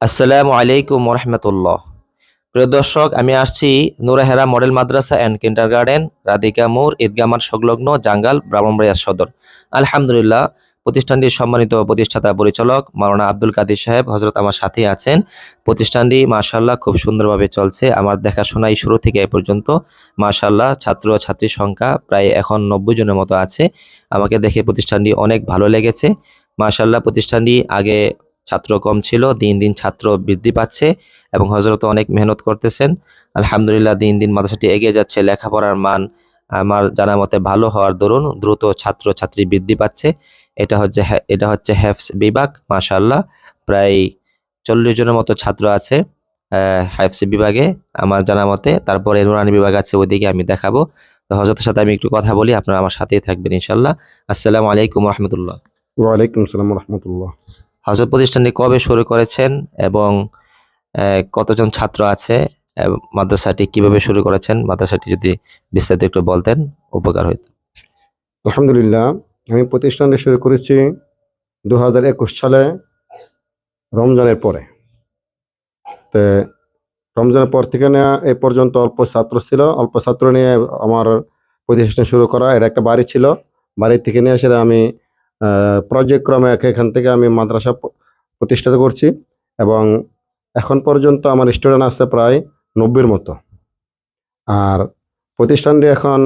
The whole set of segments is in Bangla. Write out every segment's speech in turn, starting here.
আসসালামু আলাইকুম রহমতুল্লাহ প্রিয় দর্শক, আমি আসছি নুরাহেরা মডেল মাদ্রাসা অ্যান্ড কিন্ডার গার্ডেন রাধিকা মোড় ঈদগামার সংলগ্ন জাঙ্গাল ব্রাহ্মণবাড়িয়া সদর। আলহামদুলিল্লাহ, প্রতিষ্ঠানটির সম্মানিত প্রতিষ্ঠাতা পরিচালক মাওলানা আব্দুল কাদির সাহেব হজরত আমার সাথে আছেন। প্রতিষ্ঠানটি মাশাল্লাহ খুব সুন্দরভাবে চলছে। আমার দেখাশোনাই শুরু থেকে এ পর্যন্ত। মাশাল্লাহ ছাত্র ছাত্রীর সংখ্যা প্রায় এখন নব্বই জনের মতো আছে। আমাকে দেখে প্রতিষ্ঠানটি অনেক ভালো লেগেছে। মাশাল্লাহ প্রতিষ্ঠানটি আগে ছাত্র কম ছিল, দিন দিন ছাত্র বৃদ্ধি পাচ্ছে এবং হজরত অনেক মেহনত করতেছেন। আলহামদুলিল্লাহ, দিন দিন মাদ্রাসাটি এগিয়ে যাচ্ছে, লেখাপড়ার মান আমার জানা মতে ভালো হওয়ার দরুন দ্রুত ছাত্র, ছাত্রী বৃদ্ধি পাচ্ছে। এটা হচ্ছে এটা হচ্ছে হ্যাফস বিভাগ মাশাল্লাহ প্রায় চল্লিশ জনের মতো ছাত্র আছে হ্যাফস বিভাগে। আমার জানা মতে তারপরে নুরানি বিভাগ আছে, ওইদিকে আমি দেখাবো। তো হজরতের সাথে আমি একটু কথা বলি, আপনারা আমার সাথেই থাকবেন ইনশাল্লাহ আসসালামু আলাইকুম রহমতুল্লাহ। ওয়ালাইকুম সালাম রহমতুল্লাহ। হজরত প্রতিষ্ঠানটি কবে শুরু করেছেন এবং কতজন ছাত্র আছে মাদ্রাসাটি কীভাবে শুরু করেছেন? মাদ্রাসাটি যদি বিস্তারিত একটু বলতেন, উপকার হইত। আলহামদুলিল্লাহ, আমি প্রতিষ্ঠানটি শুরু করেছি দু হাজার একুশ সালে রমজানের পরে। তো, রমজানের পর থেকে নিয়ে এ পর্যন্ত অল্প ছাত্র ছিল। অল্প ছাত্র নিয়ে আমার প্রতিষ্ঠান শুরু করা এটা একটা বাড়ি ছিল। বাড়ি থেকে নিয়ে এসে আমি পর্যায়ক্রমে এখান থেকে আমি মাদ্রাসা প্রতিষ্ঠিত করছি এবং এখন পর্যন্ত আমার স্টুডেন্ট আছে প্রায় নব্বইয়ের মতো। আর প্রতিষ্ঠানটি এখন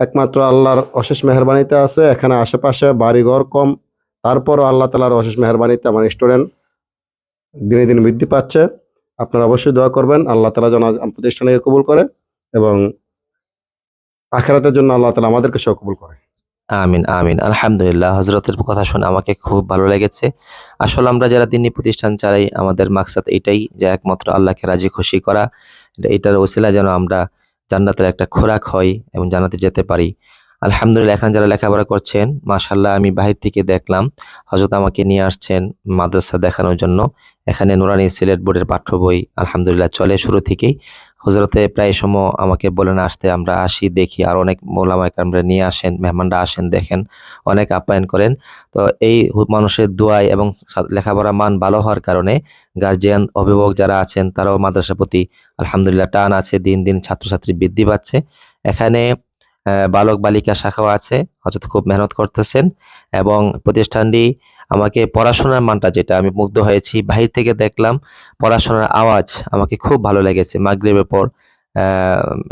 একমাত্র আল্লাহর অশেষ মেহরবানিতে আছে, এখানে আশেপাশে বাড়িঘর কম, তারপরও আল্লাহ তালার অশেষ মেহরবানিতে আমার স্টুডেন্ট দিনে দিন বৃদ্ধি পাচ্ছে। আপনারা অবশ্যই দোয়া করবেন, আল্লাহ তালা যেন প্রতিষ্ঠানকে কবুল করে এবং আখেরাতের জন্য আল্লাহ তালা আমাদেরকে সহ কবুল করে। আমিন আমিন। আলহামদুলিল্লাহ হজরতের কথা শুনে আমাকে খুব ভালো লেগেছে। আসলে আমরা যারা দিনই প্রতিষ্ঠান চালাই, আমাদের মাকসাদ এটাই যে একমাত্র আল্লাহকে রাজি, খুশি করা। এটার ওসিলা যেন আমরা জান্নাতের একটা খোরাক হয় এবং জান্নাতে যেতে পারি। আলহামদুলিল্লাহ, এখানে যারা লেখাপড়া করছেন মাশাল্লাহ আমি বাহির থেকে দেখলাম হজরত আমাকে নিয়ে আসছেন মাদ্রাসা দেখানোর জন্য। এখানে নুরানি সিলেট বোর্ডের পাঠ্য বই, আলহামদুলিল্লাহ, চলে শুরু থেকেই। হজরতে প্রায় সময় আমাকে বলেন আসতে আমরা আসি, দেখি। আর অনেক মোলামায় আমরা নিয়ে আসেন, মেহমানরা আসেন, দেখেন, অনেক আপ্যায়ন করেন। তো এই মানুষের দোয়ায় এবং লেখাপড়া মান ভালো হওয়ার কারণে গার্জিয়ান অভিভাবক যারা আছেন, তারাও মাদ্রাসার প্রতি আলহামদুলিল্লাহ টান আছে, দিন দিন ছাত্রছাত্রী বৃদ্ধি পাচ্ছে। এখানে বালক বালিকা শাখাও আছে হয়তো খুব মেহনত করতেছেন এবং প্রতিষ্ঠানটি আমাকে পড়াশোনার মানটা যেটা আমি মুগ্ধ হয়েছি, বাহির থেকে দেখলাম পড়াশোনার আওয়াজ আমাকে খুব ভালো লেগেছে। মাগরিবের পর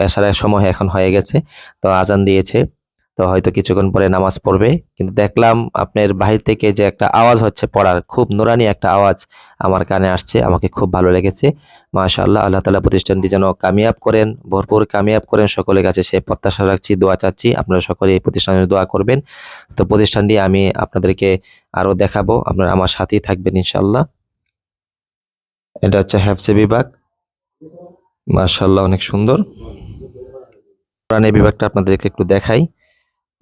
এসারের সময় এখন হয়ে গেছে, তো আজান দিয়েছে। তো হয়তো কিছুক্ষণ পরে নামাজ পড়বে। কিন্তু দেখলাম আপনার বাহির থেকে যে একটা আওয়াজ হচ্ছে পড়ার, খুব নোরানি একটা আওয়াজ আমার কানে আসছে, আমাকে খুব ভালো লেগেছে। মাশাআল্লাহ, আল্লাহ তালা প্রতিষ্ঠানটি যেন কামিয়াব করেন, ভরপুর কামিয়াব করেন, সকলের কাছে সে প্রত্যাশা রাখছি, দোয়া চাচ্ছি। আপনারা সকলে এই প্রতিষ্ঠানের দোয়া করবেন। তো প্রতিষ্ঠানটি আমি আপনাদেরকে আরও দেখাবো, আপনারা আমার সাথেই থাকবেন ইনশাল্লাহ এটা হচ্ছে হ্যাফসে বিভাগ। মাশাল্লাহ অনেক সুন্দর। প্রাণী বিভাগটা আপনাদেরকে একটু দেখাই।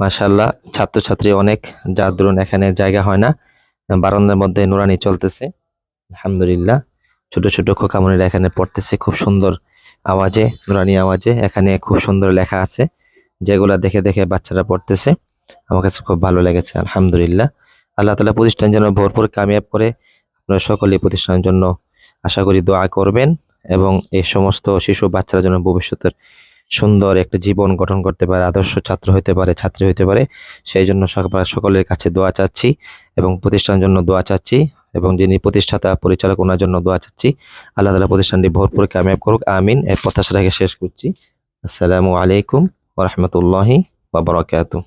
মাশাল্লাহ ছাত্রছাত্রী অনেক যার দরুন এখানে জায়গা হয় না। বারান্দার মধ্যে নুরানি চলতেছে, আলহামদুলিল্লাহ। ছোট ছোট খোকামনিরা এখানে পড়তেছে, খুব সুন্দর আওয়াজে, নুরানি আওয়াজে। এখানে খুব সুন্দর লেখা আছে, যেগুলা দেখে দেখে বাচ্চারা পড়তেছে। আমার কাছে খুব ভালো লেগেছে, আলহামদুলিল্লাহ। আল্লাহ তালা প্রতিষ্ঠান যেন ভরপুর কামিয়াব করে আপনারা সকলে প্রতিষ্ঠানের জন্য আশা করি দোয়া করবেন এবং এই সমস্ত শিশু বাচ্চারা যেন ভবিষ্যতের সুন্দর একটা জীবন গঠন করতে পারে, আদর্শ ছাত্র হতে পারে, ছাত্রী হতে পারে। সেই জন্য সক- সকলের কাছে দোয়া চাচ্ছি এবং প্রতিষ্ঠানের জন্য দোয়া চাচ্ছি এবং যিনি প্রতিষ্ঠাতা, পরিচালক, ওনার জন্য দোয়া চাচ্ছি। আল্লাহ তালা প্রতিষ্ঠানটি ভরপুর কামিয়াব করুক, আমিন। এর প্রত্যাশা রেখে শেষ করছি। আসসালামু আলাইকুম ওরহমতুল্লাহি বাবরাকাতু